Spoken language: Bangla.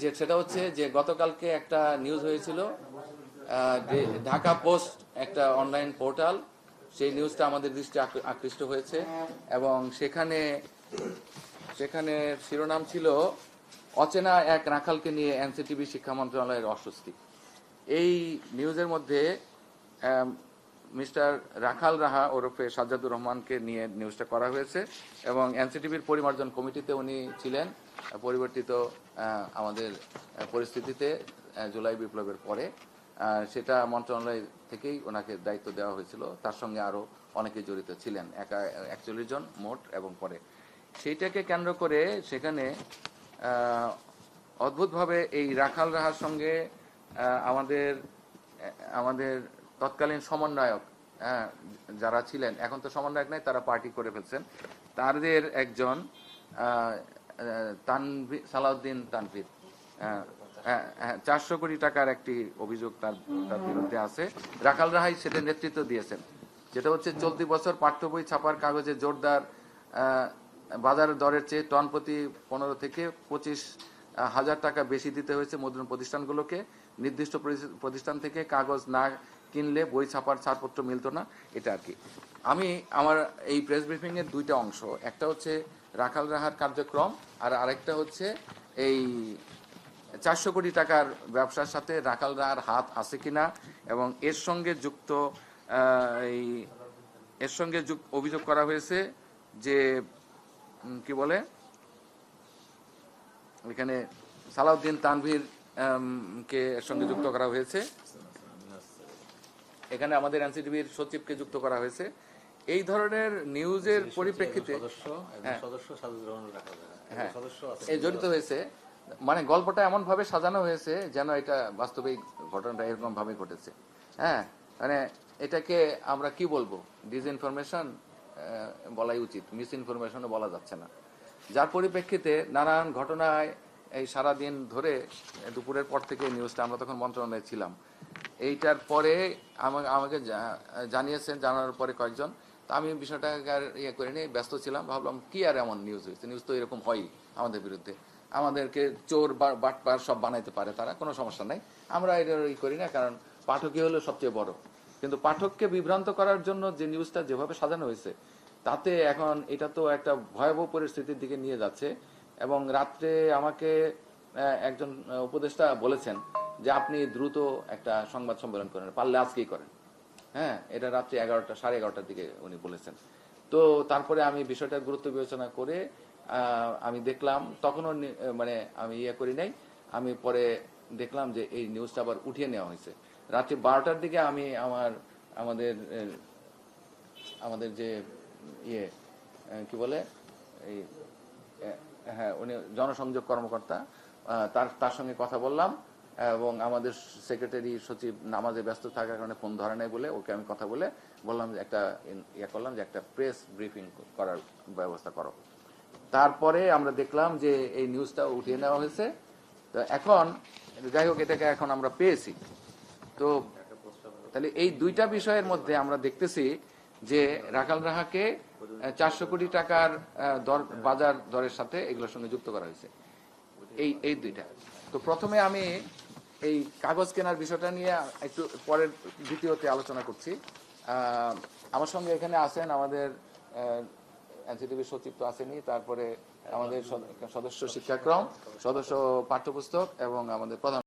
যে সেটা হচ্ছে যে গতকালকে একটা নিউজ হয়েছিল ঢাকা পোস্ট একটা অনলাইন পোর্টাল সেই নিউজটা আমাদের দৃষ্টি আক- আকৃষ্ট হয়েছে এবং সেখানে সেখানে শিরোনাম ছিল, অচেনা এক রাখালকে নিয়ে এনসিটিভি শিক্ষা মন্ত্রণালয়ের অস্বস্তি। এই নিউজের মধ্যে মিস্টার রাখাল রাহা ওরফে সাজ্জাদুর রহমানকে নিয়ে নিউজটা করা হয়েছে এবং এনসিটিভির পরিমার্জন কমিটিতে উনি ছিলেন, পরিবর্তিত আমাদের পরিস্থিতিতে জুলাই বিপ্লবের পরে। সেটা মন্ত্রণালয় থেকেই ওনাকে দায়িত্ব দেওয়া হয়েছিল। তার সঙ্গে আরও অনেকে জড়িত ছিলেন, একা, একচল্লিশ জন মোট এবং পরে। সেইটাকে কেন্দ্র করে সেখানে অদ্ভুতভাবে এই রাখাল রাহার সঙ্গে আমাদের আমাদের তৎকালীন সমন্বয়ক হ্যাঁ, যারা ছিলেন এখন তো সমন্বয়ক নাই তারা পার্টি করে ফেলছেন। তাদের একজন তানভি সালাউদ্দিন তানভীর চারশো কোটি টাকার একটি অভিযোগ তার তার বিরুদ্ধে আছে। রাখাল রাহাই সেটা নেতৃত্ব দিয়েছেন যেটা হচ্ছে চলতি বছর পাঠ্য বই ছাপার কাগজে জোরদার বাজার দরের চেয়ে টন প্রতি পনেরো থেকে পঁচিশ হাজার টাকা বেশি দিতে হয়েছে মুদ্রণ প্রতিষ্ঠানগুলোকে। নির্দিষ্ট প্রতিষ্ঠান থেকে কাগজ না কিনলে বই ছাপার ছাড়পত্র মিলতো না, এটা আর কি। আমি আমার এই প্রেস ব্রিফিং এর দুইটা অংশ, একটা হচ্ছে রাখাল রাহার কার্যক্রম আর আরেকটা হচ্ছে এই চারশো কোটি টাকার ব্যবসার সাথে রাখাল রাহার হাত আছে কিনা এবং এর সঙ্গে যুক্ত এই এর সঙ্গে অভিযোগ করা হয়েছে যে কি বলে? এখানে সালাউদ্দিন তানভীর কে এর সঙ্গে যুক্ত করা হয়েছে। এখানে আমাদের এনসিটিভির সচিবকে যুক্ত করা হয়েছে। এই ধরনের নিউজের পরিপ্রেক্ষিতে হ্যাঁ। হ্যাঁ। জড়িত হয়েছে। মানে গল্পটা এমন ভাবে সাজানো হয়েছে যেন এটা বাস্তবিক ঘটনাটা এরকম ভাবে ঘটেছে। হ্যাঁ মানে এটাকে আমরা কি বলব? ডিসইনফরমেশন বলাই উচিত। মিস ইনফরমেশনও বলা যাচ্ছে না। যার পরিপ্রেক্ষিতে নানান ঘটনায় এই সারা দিন ধরে, দুপুরের পর থেকে নিউজটা আমরা তখন মন্ত্রণালয়ে ছিলাম। এইটার পরে আমা- আমাকে জানিয়েছেন জানার পরে কয়েকজন। তা আমি বিষয়টাকে আর ইয়ে করে নিয়ে ব্যস্ত ছিলাম। ভাবলাম কি আর এমন নিউজ হয়েছে? নিউজ তো এরকম হয় আমাদের বিরুদ্ধে। আমাদেরকে চোর বাটপার সব বানাইতে পারে তারা, কোনো সমস্যা নাই। আমরা এটা ই করি না, কারণ পাঠকই হলো সবচেয়ে বড়। কিন্তু পাঠককে বিভ্রান্ত করার জন্য যে নিউজটা যেভাবে সাজানো হয়েছে তাতে এখন এটা তো একটা ভয়াবহ পরিস্থিতির দিকে নিয়ে যাচ্ছে এবং রাত্রে আমাকে একজন উপদেষ্টা বলেছেন যে আপনি দ্রুত একটা সংবাদ সম্মেলন করেন, পারলে আজকেই করেন। হ্যাঁ এটা রাত্রি এগারোটা, সাড়ে এগারোটার দিকে উনি বলেছেন। তো তারপরে আমি বিষয়টার গুরুত্ব বিবেচনা করে আমি দেখলাম, তখনও মানে আমি ইয়ে করি নাই, আমি পরে দেখলাম যে এই নিউজটা আবার উঠিয়ে নেওয়া হয়েছে। রাত্রি বারোটার দিকে আমি আমার, আমাদের আমাদের যে ইয়ে কি বলে? এই হ্যাঁ উনি জনসংযোগ কর্মকর্তা তার তার সঙ্গে কথা বললাম, এবং আমাদের সেক্রেটারি সচিব নামাজে ব্যস্ত থাকার কারণে ফোন ধরে নাই বলে ওকে আমি কথা বলে বললাম যে একটা ইয়ে করলাম যে একটা প্রেস ব্রিফিং করার ব্যবস্থা করো। তারপরে আমরা দেখলাম যে এই নিউজটা উঠিয়ে নেওয়া হয়েছে। তো এখন, যাই হোক, এটাকে এখন আমরা পেয়েছি। তো, তাহলে এই দুইটা বিষয়ের মধ্যে আমরা দেখতেছি যে রাখাল রাহাকে চারশো কোটি টাকার বাজার দরের সাথে এগুলোর সঙ্গে যুক্ত করা হয়েছে। এই এই দুইটা। তো প্রথমে আমি এই কাগজ কেনার বিষয়টা নিয়ে একটু পরের দ্বিতীয়তে আলোচনা করছি। আমার সঙ্গে এখানে আছেন আমাদের এনসিটিভির সচিব তো আসেনি তারপরে আমাদের সদ- সদস্য শিক্ষাক্রম, সদস্য পাঠ্যপুস্তক এবং আমাদের প্রধান